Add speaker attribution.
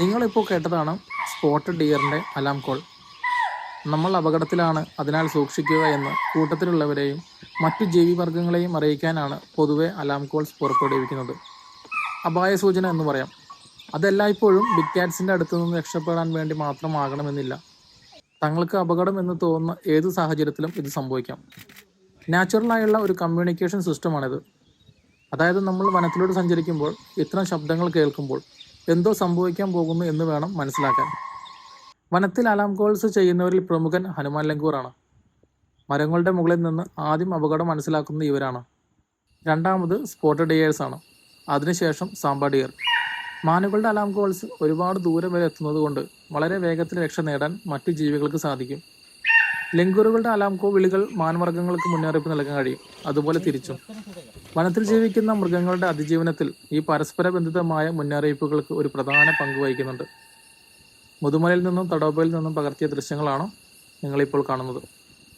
Speaker 1: നിങ്ങളിപ്പോൾ കേട്ടതാണ് spot ഡിയറിന്റെ alarm call നമ്മൾ അപകടത്തിലാണ് അതിനാൽ സൂക്ഷിക്കുക എന്ന് കൂട്ടത്തിലുള്ളവരെയും മറ്റു ജീവിവർഗങ്ങളെയും അറിയിക്കാനാണ് പൊതുവെ അലാം കോൾസ് പുറപ്പെടുവിക്കുന്നത്. അപായ സൂചന എന്ന് പറയാം. അതെല്ലായ്പ്പോഴും അടുത്തു അടുത്ത് നിന്ന് രക്ഷപ്പെടാൻ വേണ്ടി മാത്രമാകണമെന്നില്ല. തങ്ങൾക്ക് അപകടം എന്ന് തോന്നുന്ന ഏത് സാഹചര്യത്തിലും ഇത് സംഭവിക്കാം. നാച്ചുറലായുള്ള ഒരു കമ്മ്യൂണിക്കേഷൻ സിസ്റ്റമാണിത് അതായത് നമ്മൾ വനത്തിലൂടെ സഞ്ചരിക്കുമ്പോൾ ഇത്തരം ശബ്ദങ്ങൾ കേൾക്കുമ്പോൾ എന്തോ സംഭവിക്കാൻ പോകുന്നു എന്ന് വേണം മനസ്സിലാക്കാൻ. വനത്തിൽ അലാം കോൾസ് ചെയ്യുന്നവരിൽ പ്രമുഖൻ ഹനുമാൻ ലങ്കൂറാണ് മരങ്ങളുടെ മുകളിൽ നിന്ന് ആദ്യം അപകടം മനസ്സിലാക്കുന്ന ഇവരാണ്. രണ്ടാമത് സ്പോട്ടഡ് ഡിയേഴ്സ് ആണ്. അതിനുശേഷം സാമ്പാ ഡിയർ. മാനുകളുടെ അലാം കോൾസ് ഒരുപാട് ദൂരം വരെ എത്തുന്നത് വളരെ വേഗത്തിൽ രക്ഷ നേടാൻ മറ്റു ജീവികൾക്ക് സാധിക്കും. ലെങ്കൂറുകളുടെ അലാം കോ വിളികൾ മാൻവർഗങ്ങൾക്ക് മുന്നറിയിപ്പ് നൽകാൻ കഴിയും. അതുപോലെ തിരിച്ചും. വനത്തിൽ ജീവിക്കുന്ന മൃഗങ്ങളുടെ അതിജീവനത്തിൽ ഈ പരസ്പര ബന്ധിതമായ മുന്നറിയിപ്പുകൾക്ക് ഒരു പ്രധാന പങ്ക് വഹിക്കുന്നുണ്ട്. മുതുമലയിൽ നിന്നും തടോപ്പയിൽ നിന്നും പകർത്തിയ ദൃശ്യങ്ങളാണ് നിങ്ങളിപ്പോൾ കാണുന്നത്.